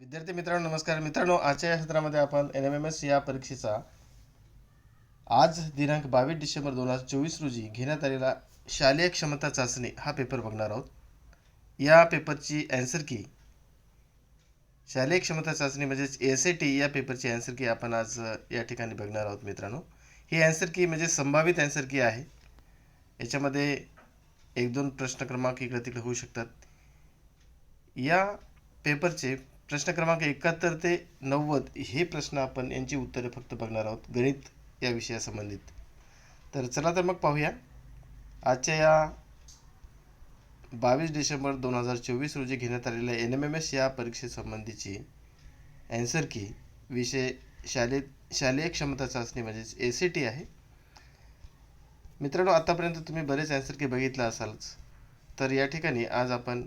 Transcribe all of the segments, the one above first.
विद्यार्थी मित्रांनो नमस्कार. मित्रांनो आजच्या या सत्रामध्ये आपण एन एम एम एस या परीक्षेचा आज दिनांक बावीस डिसेंबर दोन हजार चोवीस रोजी घेण्यात आलेला शालेय क्षमता चाचणी हा पेपर बघणार आहोत. या पेपरची अँसर की शालेय क्षमता चाचणी म्हणजेच एस ए टी या पेपरची अँसर की आपण आज या ठिकाणी बघणार आहोत मित्रांनो. ही अँसर की म्हणजे संभावित अँसर की आहे. याच्यामध्ये एक दोन प्रश्न क्रमांक इकडे तिकडे होऊ शकतात. या पेपरचे प्रश्न क्रमांक एकाहत्तर ते नव्वद हे प्रश्न आपण यांची उत्तरे फक्त बघणार आहोत गणित या विषयासंबंधित. तर चला तर मग पाहूया. आजच्या या बावीस डिसेंबर दोन हजार चोवीस रोजी घेण्यात आलेल्या एन एम एम एस या परीक्षेसंबंधीची अँसर की विषय शालेय शालेय क्षमता चाचणी म्हणजेच ए सी टी आहे. मित्रांनो आतापर्यंत तुम्ही बरेच ॲन्सर की बघितलं असालच. तर या ठिकाणी आज आपण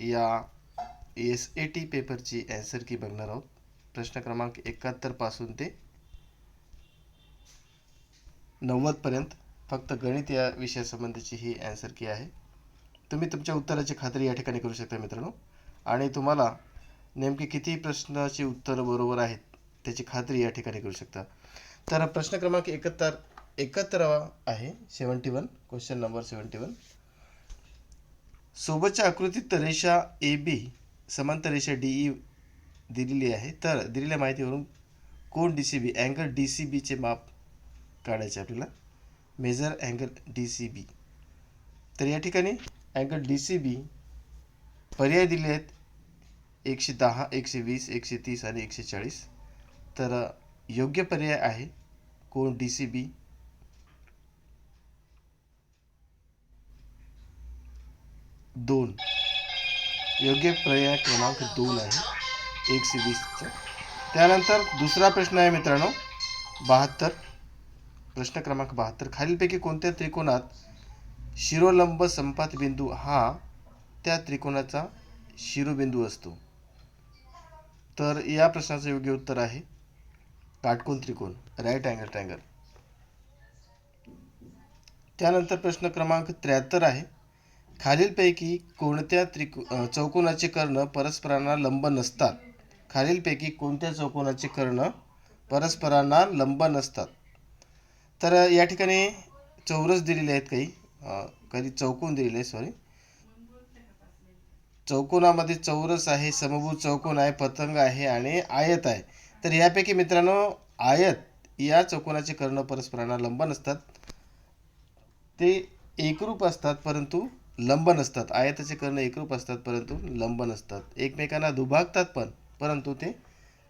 या एस ए टी पेपरची ॲन्सर की बघणार आहोत. प्रश्न क्रमांक एकाहत्तरपासून ते नव्वदपर्यंत फक्त गणित या विषयासंबंधीची ही ॲन्सर की आहे. तुम्ही तुमच्या उत्तराची खात्री या ठिकाणी करू शकता मित्रांनो. आणि तुम्हाला नेमके किती प्रश्नाची उत्तरं बरोबर आहेत त्याची खात्री या ठिकाणी करू शकता. तर प्रश्न क्रमांक एकाहत्तर एकाहत्तरावा आहे. Seventy one question number seventy one. सोबतच्या आकृतीत रेषा ए बी समांतर रेषा डी ई दिलेली आहे. तर दिलेल्या माहितीवरून कोण D C B angle D C बीचे माप काढायचे आपल्याला? Major angle D C B तर या ठिकाणी अँगल डी सी बी पर्याय दिले आहेत. एकशे दहा एकशे वीस एकशे तीस आणि एकशे चाळीस. तर योग्य पर्याय आहे कोण डी सी बी दोन. योग्य पर्याय क्रमांक दोन आहे. एकशे वीसचा त्यानंतर दुसरा प्रश्न आहे मित्रांनो. बहात्तर. प्रश्न क्रमांक बहात्तर. खालीलपैकी कोणत्या त्रिकोणात शिरोलंब संपात बिंदू हा त्या त्रिकोणाचा शिरोबिंदू असतो? तर या प्रश्नाचं योग्य उत्तर आहे काटकोन त्रिकोण. राईट अँगल ट्रँगल त्यानंतर प्रश्न क्रमांक त्र्याहत्तर आहे. खालीलपैकी कोणत्या त्रिको चौकोनाचे कर्ण परस्परांना लंब नसतात? खालीलपैकी कोणत्या चौकोनाचे कर्ण परस्परांना लंब नसतात? तर या ठिकाणी चौरस दिलेले आहेत काही. काही चौकोन दिलेले आहे सॉरी चौकोनामध्ये चौरस आहे समभूत चौकोन आहे पतंग आहे आणि आयत आहे. तर यापैकी मित्रांनो आयत या चौकोनाचे कर्ण परस्परांना लंब नसतात. ते एकरूप असतात परंतु लंब नसतात. आयताचे कर्ण एकरूप असतात परंतु लंब नसतात. एकमेकांना दुभागतात पण परंतु ते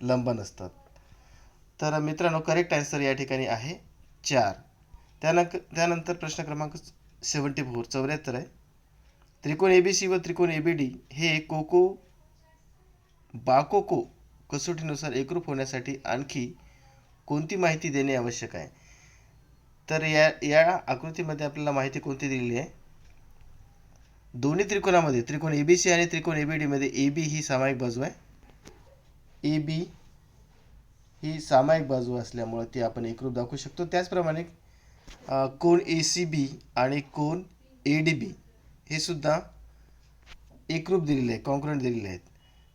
लंब नसतात. तर मित्रांनो करेक्ट आन्सर या ठिकाणी आहे चार. त्यानंतर त्यानंतर प्रश्न क्रमांक सेवन्टी फोर चौऱ्याहत्तर आहे. त्रिकोण ए बी सी व त्रिकोण ए बी डी हे कोको बाकोको कसोटीनुसार एकरूप होण्यासाठी आणखी कोणती माहिती देणे आवश्यक आहे? तर या या आकृतीमध्ये आपल्याला माहिती कोणती दिलेली आहे? दोन्ही त्रिकोणामध्ये त्रिकोण ए बी सी आणि त्रिकोण ए बी डीमध्ये ए बी ही सामायिक बाजू आहे. ए बी ही सामायिक बाजू असल्यामुळं ती आपण एकरूप दाखवू शकतो. त्याचप्रमाणे कोण ए सी बी आणि कोण ए डी बी हे सुद्धा एकरूप दिलेले आहे कॉन्क्रंट दिलेले आहेत.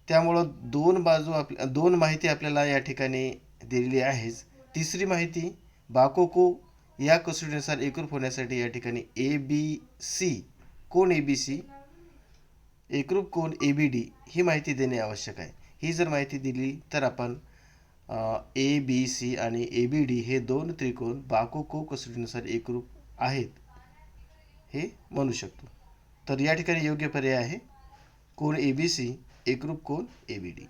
त्यामुळं दोन बाजू आप दोन माहिती आपल्याला या ठिकाणी दिलेली आहेच. तिसरी माहिती बाकोको या कसोटीनुसार एकरूप होण्यासाठी या ठिकाणी ए बी सी कोण ए बी सी एकरूप कोण ए बी डी ही माहिती देणे आवश्यक आहे. ही जर माहिती दिली तर आपण ए बी सी आणि ए बी डी हे दोन त्रिकोण बाकोको कसोटीनुसार एकरूप आहेत हे म्हणू शकतो. तर या ठिकाणी योग्य पर्याय आहे. कोण ए बी सी एकरूप कोण ए बी डी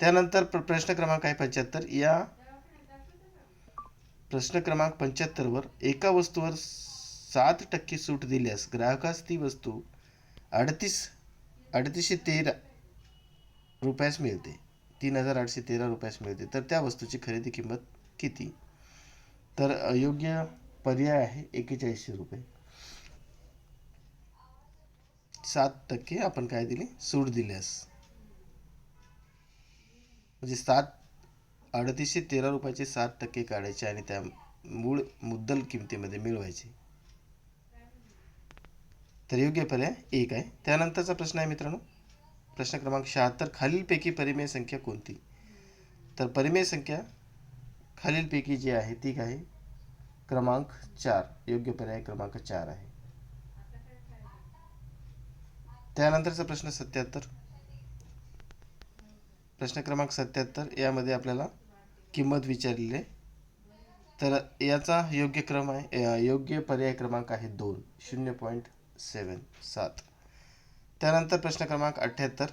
त्यानंतर प्र प्रश्न क्रमांक आहे पंच्याहत्तर. या प्रश्न क्रमांक पंच्याहत्तरवर एका वस्तूवर सात टक्के सूट दिल्यास ग्राहकास ती वस्तू अडतीस अडतीसशे तेरा रुपयास मिळते. तीन हजार आठशे तेरा रुपयास मिळते. तर त्या वस्तूची खरेदी किंमत किती? तर अयोग्य पर्याय आहे एकेचाळीसशे रुपये. सात टक्के आपण काय दिली? सूट दिल्यास. म्हणजे सात अडतीसशे तेरा रुपयाचे सात टक्के काढायचे आणि त्या मूळ मुद्दल किमतीमध्ये मिळवायचे. तर योग्य पर्याय एक आहे. त्यानंतरचा प्रश्न आहे मित्रांनो. प्रश्न क्रमांक शहात्तर खालीलपैकी परिमेय संख्या कोणती? तर परिमेय संख्या खालीलपैकी जी आहे ती आहे? क्रमांक चार. योग्य पर्याय क्रमांक चार आहे. त्यानंतरचा प्रश्न सत्याहत्तर प्रश्न क्रमांक सत्याहत्तर यामध्ये आपल्याला किंमत विचारलेली आहे. तर याचा योग्य क्रम आहे योग्य पर्याय क्रमांक आहे दोन. शून्य पॉईंट सेवन सात. त्यानंतर प्रश्न क्रमांक अठ्ठ्याहत्तर.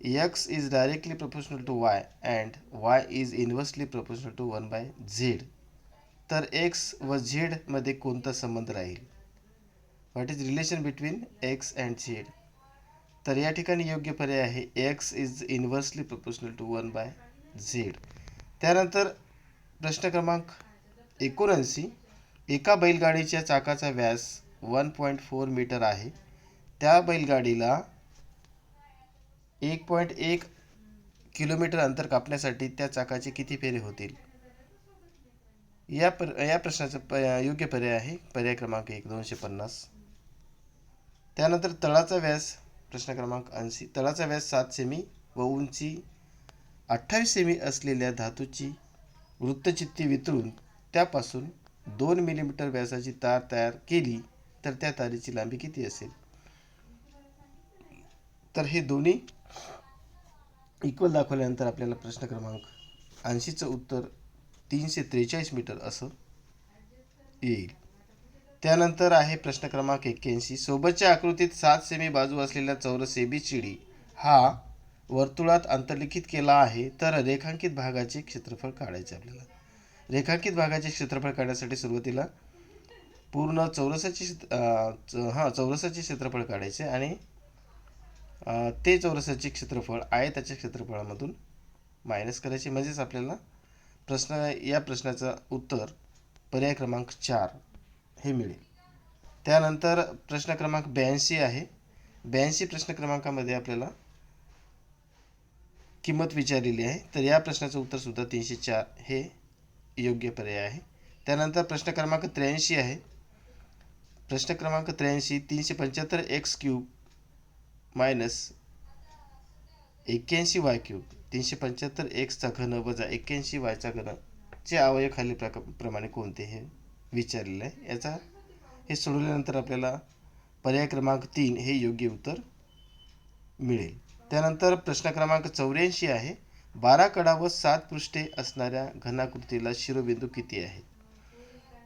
X is directly proportional to Y and Y is inversely proportional to one by Z तर एक्स व झेडमध्ये कोणता संबंध राहील? What is relation between X and Z तर या ठिकाणी योग्य पर्याय आहे. X is inversely proportional to one by Z त्यानंतर प्रश्न क्रमांक एकोणऐंशी. एका बैलगाडीच्या चाकाचा व्यास वन पॉईंट फोर मीटर आहे. त्या बैलगाडीला एक पॉईंट एक किलोमीटर अंतर कापण्यासाठी त्या चाकाचे किती फेरे होतील? या पर या प्रश्नाचा प योग्य पर्याय आहे. पर्याय क्रमांक एक दोनशे पन्नास. त्यानंतर तळाचा व्यास प्रश्न क्रमांक ऐंशी. तळाचा व्यास सात सेमी व उंची अठ्ठावीस सेमी असलेल्या धातूची वृत्तचित्ती वितळून त्यापासून दोन मिलीमीटर व्यासाची तार तयार केली. तर त्या तारेची लांबी किती असेल? तर हे दोन्ही इक्वल दाखवल्यानंतर आपल्याला प्रश्न क्रमांक ऐंशीचं उत्तर तीनशे त्रेचाळीस मीटर असं येईल. त्यानंतर आहे प्रश्न क्रमांक एक्क्याऐंशी. सोबतच्या आकृतीत सात सेमी बाजू असलेला चौरस एबीसीडी हा वर्तुळात अंतर्लिखित केला आहे तर रेखांकित भागाचे क्षेत्रफळ काढायचे आपल्याला. रेखांकित भागाचे क्षेत्रफळ काढण्यासाठी सुरुवातीला पूर्ण चौरसाची हां चौरसाचे क्षेत्रफळ काढायचे आणि ते चौरसाचे क्षेत्रफळ आयताच्या क्षेत्रफळामधून मायनस करायचे. म्हणजेच आपल्याला प्रश्न या प्रश्नाचं उत्तर पर्याय क्रमांक चार हे मिळेल. त्यानंतर प्रश्न क्रमांक ब्याऐंशी आहे. ब्याऐंशी प्रश्न क्रमांकामध्ये आपल्याला किंमत विचारलेली आहे. तर या प्रश्नाचं उत्तर सुद्धा तीनशे चार हे योग्य पर्याय आहे. त्यानंतर प्रश्न क्रमांक त्र्याऐंशी आहे. प्रश्न क्रमांक त्र्याऐंशी तीनशे पंच्याहत्तर एक्स क्यूब मायनस एक्क्याऐंशी वाय क्यूब. तीनशे पंच्याहत्तर एक्सचा घन वजा एक्क्याऐंशी वायचा घन. चे अवयव खाली प्रका प्रमाणे कोणते हे विचारलेलं आहे? याचा हे सोडवल्यानंतर आपल्याला पर्याय क्रमांक तीन हे योग्य उत्तर मिळेल. त्यानंतर प्रश्न क्रमांक चौऱ्याऐंशी आहे बारा कडा व सात पृष्ठे असणाऱ्या घनाकृतीला शिरोबिंदू किती आहे?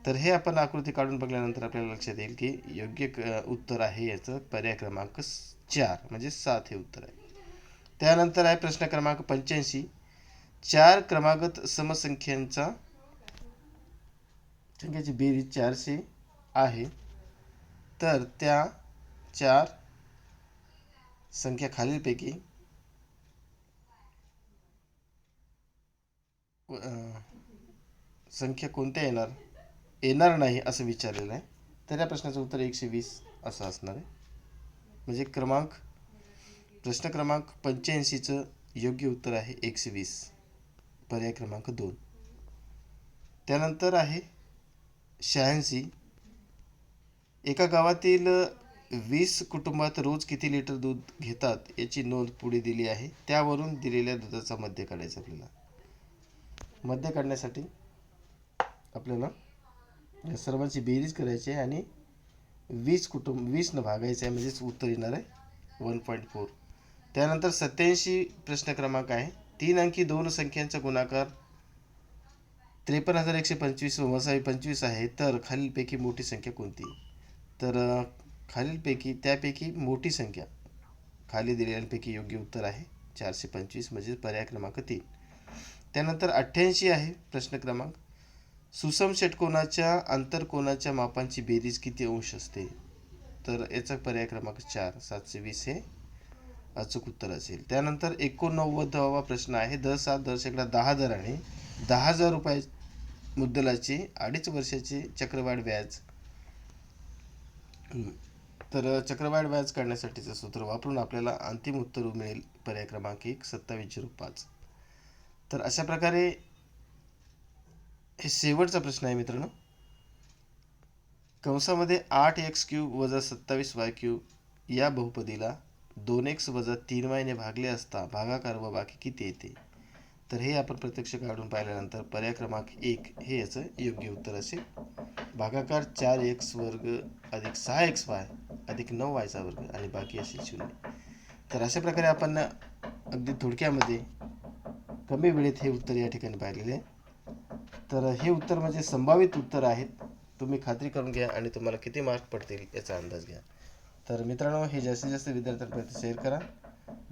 तर हे आपण आकृती काढून बघल्यानंतर आपल्याला लक्षात येईल की योग्य क- उत्तर आहे याचं पर्याय क्रमांक चार म्हणजे सात हे उत्तर आहे. त्यानंतर आहे प्रश्न क्रमांक पंच्याऐंशी. चार क्रमागत समसंख्यांचा संख्येची बेरीज चारशे आहे. तर त्या चार संख्या खालीलपैकी संख्या कोणत्या येणार? येणार नाही असं विचारलेलं आहे. तर या प्रश्नाचं उत्तर एकशे वीस असं असणार आहे. म्हणजे क्रमांक प्रश्न क्रमांक पंच्याऐंशीचं योग्य उत्तर आहे एकशे वीस. पर्याय क्रमांक दोन. त्यानंतर आहे शहाऐंशी. एका गावातील वीस कुटुंबात रोज किती लिटर दूध घेतात याची नोंद पुढे दिली आहे. त्यावरून दिलेल्या दुधाचा मध्य काढायचा आपल्याला. मध्य काढण्यासाठी आपल्याला या सर्वांची बेरीज करायची आहे आणि वीस कुटुंब वीसनं भागायचं आहे म्हणजेच उत्तर येणार आहे. वन पॉईंट फोर त्यानंतर सत्याऐंशी प्रश्न क्रमांक आहे. तीन अंकी दोन संख्यांचा गुणाकार त्रेपन्न हजार एकशे पंचवीस व वसावी पंचवीस आहे. तर खालीलपैकी मोठी संख्या कोणती? तर खालीलपैकी त्यापैकी मोठी संख्या खाली दिलेल्यांपैकी योग्य उत्तर आहे. चारशे पंचवीस म्हणजे पर्याय क्रमांक तीन. त्यानंतर अठ्ठ्याऐंशी आहे प्रश्न क्रमांक. सुसम षटकोनाच्या आंतरकोनाच्या मापांची बेरीज किती अंश असते? तर याचा पर्याय क्रमांक चार सातशे वीस हे अचूक उत्तर असेल. त्यानंतर एकोणनव्वदावा प्रश्न आहे. दर सात दर शेकडा दहा हजाराने दहा हजार रुपये मुद्दलाचे अडीच वर्षाचे चक्रवाढ व्याज तर चक्रवाढ व्याज काढण्यासाठीचं सूत्र वापरून आपल्याला अंतिम उत्तर मिळेल. पर्याय क्रमांक एक सत्तावीस झिरो पाच. तर अशा प्रकारे हे शेवटचा प्रश्न आहे मित्रांनो. कंसामध्ये आठ एक्स क्यूब वजा सत्तावीस वाय क्यूब या बहुपदीला दोन एक्स वजा तीन वायने भागले असता भागाकार व बाकी किती येते? तर हे आपण प्रत्यक्ष काढून पाहिल्यानंतर पर्याय क्रमांक एक हे याचं योग्य उत्तर असेल. भागाकार चार एक्स वर्ग अधिक सहा एक्स वाय अधिक नऊ वायचा वर्ग आणि बाकी असेल शून्य. तर अशा प्रकारे आपण अगदी थोडक्यामध्ये कमी वेळेत हे उत्तर या ठिकाणी पाहिलेले आहे. तर हे उत्तर म्हणजे संभावित उत्तर आहेत. तुम्ही खात्री करून घ्या आणि तुम्हाला किती मार्क पडतील याचा अंदाज घ्या. तर मित्रांनो हे जास्तीत जास्त विद्यार्थ्यांपर्यंत शेअर करा.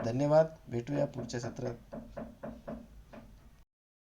धन्यवाद. भेटूया पुढच्या सत्रात.